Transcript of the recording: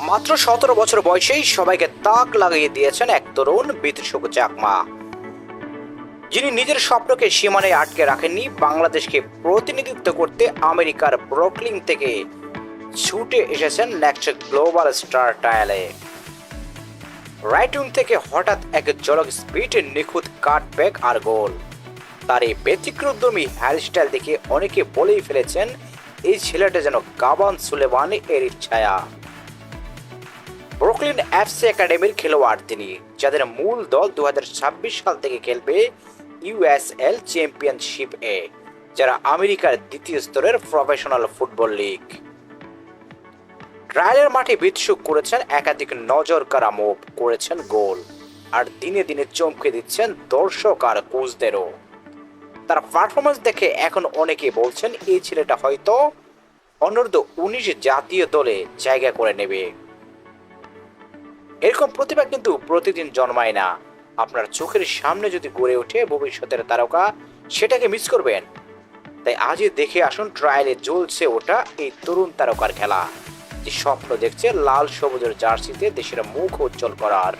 মাত্র সতেরো বছর বয়সেই সবাইকে তাক লাগিয়ে দিয়েছেন এক তরুণ বিতৃষক চাকমা। যিনি নিজের স্বপ্নকে সীমানায় আটকে রাখেননি, বাংলাদেশকে প্রতিনিধিত্ব করতে আমেরিকার ব্রুকলিন থেকে ছুটে এসেছেন নেক্সট গ্লোবাল স্টার টায়ালে রাইট উইং থেকে হঠাৎ এক জলক স্পিডে নিখুঁত কাট ব্যাক আর গোল। তার এই ব্যতিক্রমী হেয়ারস্টাইল দেখে অনেকে বলেই ফেলেছেন, এই ছেলেটা যেন গাবান সুলেমান এর ছায়া। ব্রুকলিন এফসি একাডেমির খেলোয়াড় তিনি, যাদের মূল দল দু হাজার ছাব্বিশ সাল থেকে খেলবে ইউএসএল চ্যাম্পিয়নশিপ এ, যারা আমেরিকার দ্বিতীয় স্তরের প্রফেশনাল ফুটবল লিগ ট্রায়ালের মাঠে বিৎসুক করেছেন একাধিক নজর কারা মুভ করেছেন গোল, আর দিনে দিনে চমকে দিচ্ছেন দর্শক আর কোচদেরও। তার পারফরমেন্স দেখে এখন অনেকে বলছেন, এই ছেলেটা হয়তো অনূর্ধ্ব উনিশ জাতীয় দলে জায়গা করে নেবে। এরকম প্রতিভা কিন্তু প্রতিদিন জন্মায় না। আপনার চোখের সামনে যদি গড়ে ওঠে ভবিষ্যতের তারকা, সেটাকে মিস করবেন। তাই আজই দেখে আসুন ট্রায়ালে জ্বলছে ওটা এই তরুণ তারকার খেলা। যে স্বপ্ন দেখছে লাল সবুজের জার্সিতে দেশের মুখ উজ্জ্বল করার।